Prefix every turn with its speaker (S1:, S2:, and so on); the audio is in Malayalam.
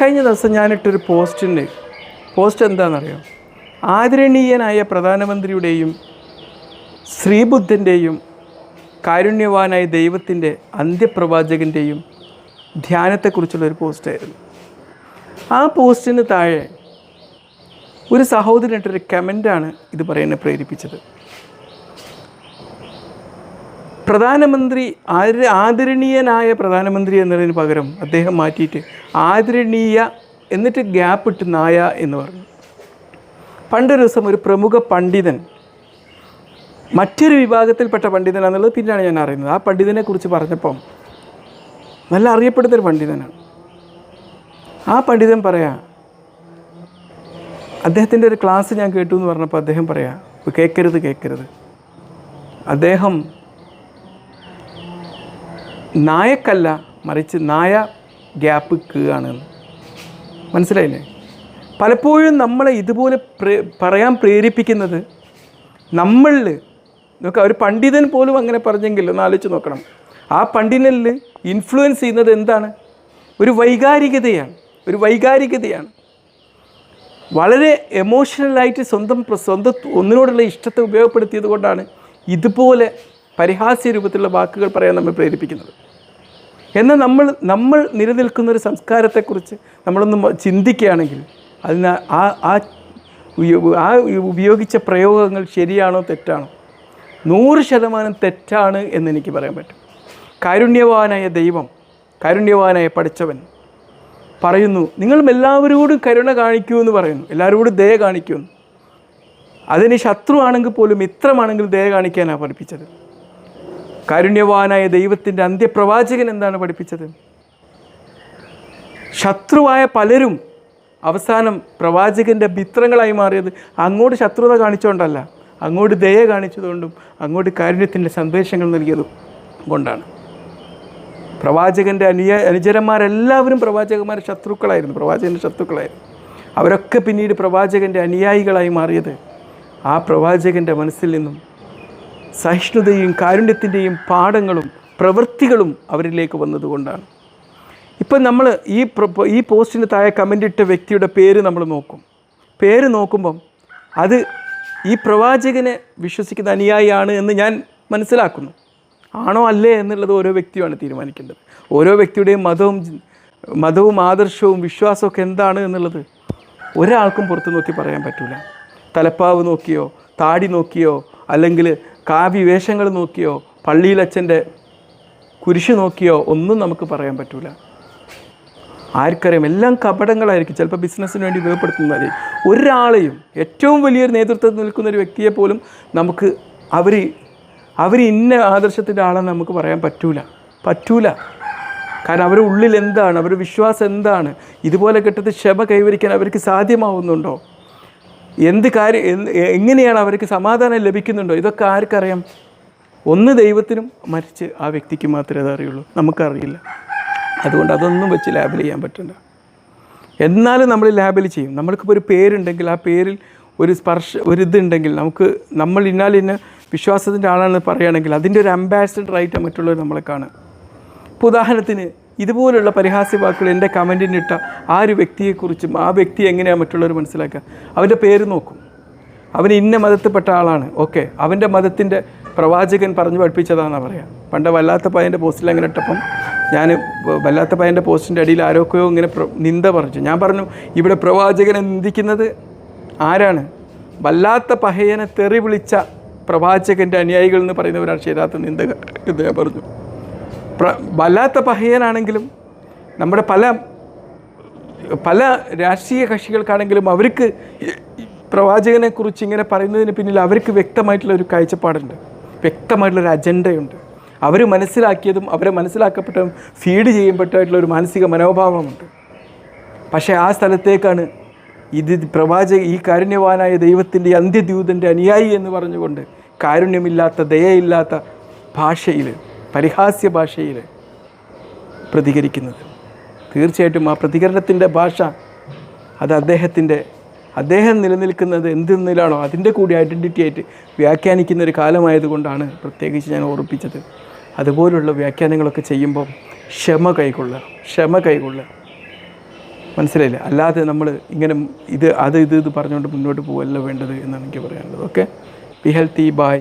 S1: കഴിഞ്ഞ ദിവസം ഞാനിട്ടൊരു പോസ്റ്റിന്റെ പോസ്റ്റ് എന്താണെന്നറിയോ? ആദരണീയനായ പ്രധാനമന്ത്രിയുടെയും ശ്രീബുദ്ധന്റെയും കാരുണ്യവാനായ ദൈവത്തിന്റെ അന്ത്യപ്രവാചകന്റെയും ധ്യാനത്തെക്കുറിച്ചുള്ളൊരു പോസ്റ്റായിരുന്നു. ആ പോസ്റ്റിന് താഴെ ഒരു സഹോദരനായിട്ടൊരു കമന്റാണ് ഇത് പറയുന്നത് പ്രേരിപ്പിച്ചത്. പ്രധാനമന്ത്രി ആദര ആദരണീയനായ പ്രധാനമന്ത്രി എന്നതിന് പകരം അദ്ദേഹം മാറ്റിയിട്ട് ആദരണീയ എന്നിട്ട് ഗ്യാപ്പ് ഇട്ട് നായ എന്ന് പറഞ്ഞു. പണ്ടൊരു ദിവസം ഒരു പ്രമുഖ പണ്ഡിതൻ മറ്റൊരു വിഭാഗത്തിൽപ്പെട്ട പണ്ഡിതനാണെന്നുള്ളത് പിന്നെയാണ് ഞാൻ അറിയുന്നത്. ആ പണ്ഡിതനെ കുറിച്ച് പറഞ്ഞപ്പം നല്ല അറിയപ്പെടുന്നൊരു പണ്ഡിതനാണ്. ആ പണ്ഡിതൻ പറയാ അദ്ദേഹത്തിന്റെ ഒരു ക്ലാസ് ഞാൻ കേട്ടു എന്ന് പറഞ്ഞപ്പോൾ അദ്ദേഹം പറയാ കേൾക്കരുത് കേൾക്കരുത് അദ്ദേഹം നായക്കല്ല മറിച്ച് നായ ഗ്യാപ്പ് കീഴാണ് മനസ്സിലായില്ലേ? പലപ്പോഴും നമ്മളെ ഇതുപോലെ പറയാൻ പ്രേരിപ്പിക്കുന്നത് നമ്മളിൽ നോക്കുക ഒരു പണ്ഡിതൻ പോലും അങ്ങനെ പറഞ്ഞെങ്കിൽ ഒന്ന് ആലോചിച്ച് നോക്കണം. ആ പണ്ഡിതനിൽ ഇൻഫ്ലുവൻസ് ചെയ്യുന്നത് എന്താണ്? ഒരു വൈകാരികതയാണ്. ഒരു വൈകാരികതയാണ്. വളരെ എമോഷണലായിട്ട് സ്വന്തം സ്വന്തം ഒന്നിനോടുള്ള ഇഷ്ടത്തെ ഉപയോഗപ്പെടുത്തിയത് കൊണ്ടാണ് ഇതുപോലെ പരിഹാസ്യ രൂപത്തിലുള്ള വാക്കുകൾ പറയാൻ നമ്മൾ പ്രേരിപ്പിക്കുന്നത്. എന്നാൽ നമ്മൾ നമ്മൾ നിലനിൽക്കുന്ന ഒരു സംസ്കാരത്തെക്കുറിച്ച് നമ്മളൊന്ന് ചിന്തിക്കുകയാണെങ്കിൽ അതിന് ആ ആ ആ ഉപയോഗിച്ച പ്രയോഗങ്ങൾ ശരിയാണോ തെറ്റാണോ? നൂറ് ശതമാനം തെറ്റാണ് എന്ന് എനിക്ക് പറയാൻ പറ്റും. കാരുണ്യവാനായ ദൈവം കാരുണ്യവാനായ പഠിച്ചവൻ പറയുന്നു നിങ്ങളും എല്ലാവരോടും കരുണ കാണിക്കൂ എന്ന് പറയുന്നു. എല്ലാവരോടും ദയ കാണിക്കൂ അതിന് ശത്രു ആണെങ്കിൽ പോലും മിത്രമാണെങ്കിൽ ദയ കാണിക്കാനാണ് പഠിപ്പിച്ചത്. കാരുണ്യവാനായ ദൈവത്തിന്റെ അന്ത്യപ്രവാചകൻ എന്താണ് പഠിപ്പിച്ചത്? ശത്രുവായ പലരും അവസാനം പ്രവാചകന്റെ മിത്രങ്ങളായി മാറിയത് അങ്ങോട്ട് ശത്രുത കാണിച്ചുകൊണ്ടല്ല അങ്ങോട്ട് ദയ കാണിച്ചതുകൊണ്ടും അങ്ങോട്ട് കാരുണ്യത്തിന്റെ സന്ദേശങ്ങൾ നൽകിയതും കൊണ്ടാണ്. പ്രവാചകന്റെ അനുയ അനുചരന്മാരെല്ലാവരും പ്രവാചകന്മാരെ ശത്രുക്കളായിരുന്നു പ്രവാചകന്റെ ശത്രുക്കളായിരുന്നു. അവരൊക്കെ പിന്നീട് പ്രവാചകന്റെ അനുയായികളായി മാറിയത് ആ പ്രവാചകന്റെ മനസ്സിൽ നിന്നും സഹിഷ്ണുതയും കാരുണ്യത്തിന്റെയും പാഠങ്ങളും പ്രവൃത്തികളും അവരിലേക്ക് വന്നതുകൊണ്ടാണ്. ഇപ്പം നമ്മൾ ഈ ഈ പോസ്റ്റിന് താഴെ കമന്റ് ഇട്ട വ്യക്തിയുടെ പേര് നമ്മൾ നോക്കും. പേര് നോക്കുമ്പം അത് ഈ പ്രവാചകനെ വിശ്വസിക്കുന്ന അനുയായിയാണ് എന്ന് ഞാൻ മനസ്സിലാക്കുന്നു. ആണോ അല്ലേ എന്നുള്ളത് ഓരോ വ്യക്തിയുമാണ് തീരുമാനിക്കേണ്ടത്. ഓരോ വ്യക്തിയുടെയും മതവും മതവും ആദർശവും വിശ്വാസവും ഒക്കെ എന്താണ് എന്നുള്ളത് ഒരാൾക്കും പുറത്ത് നോക്കി പറയാൻ പറ്റില്ല തലപ്പാവ് നോക്കിയോ താടി നോക്കിയോ അല്ലെങ്കിൽ കാവ്യവേഷങ്ങൾ നോക്കിയോ പള്ളിയിലച്ഛന്റെ കുരിശ് നോക്കിയോ ഒന്നും നമുക്ക് പറയാൻ പറ്റൂല. ആർക്കറിയാം എല്ലാം കപടങ്ങളായിരിക്കും. ചിലപ്പോൾ ബിസിനസ്സിന് വേണ്ടി ഉപയോഗപ്പെടുത്തുന്നതായിരിക്കും ഒരാളെയും ഏറ്റവും വലിയൊരു നേതൃത്വത്തിൽ നിൽക്കുന്ന ഒരു വ്യക്തിയെ പോലും നമുക്ക് അവർ അവർ ഇന്ന ആദർശത്തിന്റെ ആളെന്ന് നമുക്ക് പറയാൻ പറ്റൂല. പറ്റൂല. കാരണം അവരുടെ ഉള്ളിൽ എന്താണ്? അവരുടെ വിശ്വാസം എന്താണ്? ഇതുപോലെ ഘട്ടത്തിൽ ക്ഷമ കൈവരിക്കാൻ അവർക്ക് സാധ്യമാവുന്നുണ്ടോ? എന്ത് കാര്യം എങ്ങനെയാണ് അവർക്ക് സമാധാനം ലഭിക്കുന്നുണ്ടോ? ഇതൊക്കെ ആർക്കറിയാം? ഒന്ന് ദൈവത്തിനും മരിച്ച് ആ വ്യക്തിക്ക് മാത്രമേ അത് അറിയുള്ളൂ. നമുക്കറിയില്ല. അതുകൊണ്ട് അതൊന്നും വെച്ച് ലാബിൽ ചെയ്യാൻ പറ്റണ്ട എന്നാലും നമ്മൾ ലാബിൽ ചെയ്യും. നമ്മൾക്കിപ്പോൾ ഒരു പേരുണ്ടെങ്കിൽ ആ പേരിൽ ഒരു സ്പർശ ഒരു ഇതുണ്ടെങ്കിൽ നമുക്ക് നമ്മൾ ഇന്നാൽ ഇന്ന വിശ്വാസത്തിന്റെ ആളാണെന്ന് പറയുകയാണെങ്കിൽ അതിന്റെ ഒരു അംബാസിഡറായിട്ട് മറ്റുള്ളവർ നമ്മളെ കാണുക. ഇപ്പോൾ ഉദാഹരണത്തിന് ഇതുപോലുള്ള പരിഹാസ്യ വാക്കുകൾ എന്റെ കമന്റിനിട്ട ആ ഒരു വ്യക്തിയെക്കുറിച്ചും ആ വ്യക്തി എങ്ങനെയാണ് മറ്റുള്ളവർ മനസ്സിലാക്കുക? അവന്റെ പേര് നോക്കും. അവൻ ഇന്ന മതത്തിൽപ്പെട്ട ആളാണ്. ഓക്കെ. അവന്റെ മതത്തിന്റെ പ്രവാചകൻ പറഞ്ഞു പഠിപ്പിച്ചതാണെന്നാണ് പറയാം. പണ്ട് വല്ലാത്ത പയ്യന്റെ പോസ്റ്റിൽ അങ്ങനെ ഇട്ടപ്പം ഞാൻ വല്ലാത്ത പയ്യന്റെ പോസ്റ്റിന്റെ അടിയിൽ ആരോക്കെയോ ഇങ്ങനെ നിന്ദ പറഞ്ഞു. ഞാൻ പറഞ്ഞു ഇവിടെ പ്രവാചകനെ നിന്ദിക്കുന്നത് ആരാണ്? വല്ലാത്ത പഹയനെ തെറി വിളിച്ച പ്രവാചകന്റെ അനുയായികൾ എന്ന് പറയുന്നവരാണ് ശരിയാത്ത നിന്ദകർ എന്ന് ഞാൻ പറഞ്ഞു. വല്ലാത്ത പഹയനാണെങ്കിലും നമ്മുടെ പല പല രാഷ്ട്രീയ കക്ഷികൾക്കാണെങ്കിലും അവർക്ക് പ്രവാചകനെക്കുറിച്ച് ഇങ്ങനെ പറയുന്നതിന് പിന്നിൽ അവർക്ക് വ്യക്തമായിട്ടുള്ള ഒരു കാഴ്ചപ്പാടുണ്ട്. വ്യക്തമായിട്ടുള്ള ഒരു അജണ്ടയുണ്ട്. അവർ മനസ്സിലാക്കിയതും അവരെ മനസ്സിലാക്കപ്പെട്ടതും ഫീഡ് ചെയ്യപ്പെട്ടതായിട്ടുള്ള ഒരു മാനസിക മനോഭാവമുണ്ട്. പക്ഷേ ആ സ്ഥലത്തേക്കാണ് ഇത് പ്രവാചക ഈ കാരുണ്യവാനായ ദൈവത്തിന്റെ അന്ത്യദ്യൂതന്റെ അനുയായി എന്ന് പറഞ്ഞുകൊണ്ട് കാരുണ്യമില്ലാത്ത ദയയില്ലാത്ത ഭാഷയിൽ പരിഹാസ്യ ഭാഷയിൽ പ്രതികരിക്കുന്നത്. തീർച്ചയായിട്ടും ആ പ്രതികരണത്തിന്റെ ഭാഷ അത് അദ്ദേഹത്തിന്റെ അദ്ദേഹം നിലനിൽക്കുന്നത് എന്തെന്നിലാണോ അതിന്റെ കൂടി ഐഡന്റിറ്റി ആയിട്ട് വ്യാഖ്യാനിക്കുന്ന ഒരു കാലമായതുകൊണ്ടാണ് പ്രത്യേകിച്ച് ഞാൻ ഓർപ്പിച്ചത് അതുപോലുള്ള വ്യാഖ്യാനങ്ങളൊക്കെ ചെയ്യുമ്പോൾ ക്ഷമ കൈകൊള്ളുക ക്ഷമ കൈകൊള്ളുക. മനസ്സിലായില്ല? അല്ലാതെ നമ്മൾ ഇങ്ങനെ ഇത് അത് ഇത് ഇത് പറഞ്ഞുകൊണ്ട് മുന്നോട്ട് പോകല്ല വേണ്ടത് എന്നാണ് എനിക്ക് പറയാനുള്ളത്. Okay be healthy by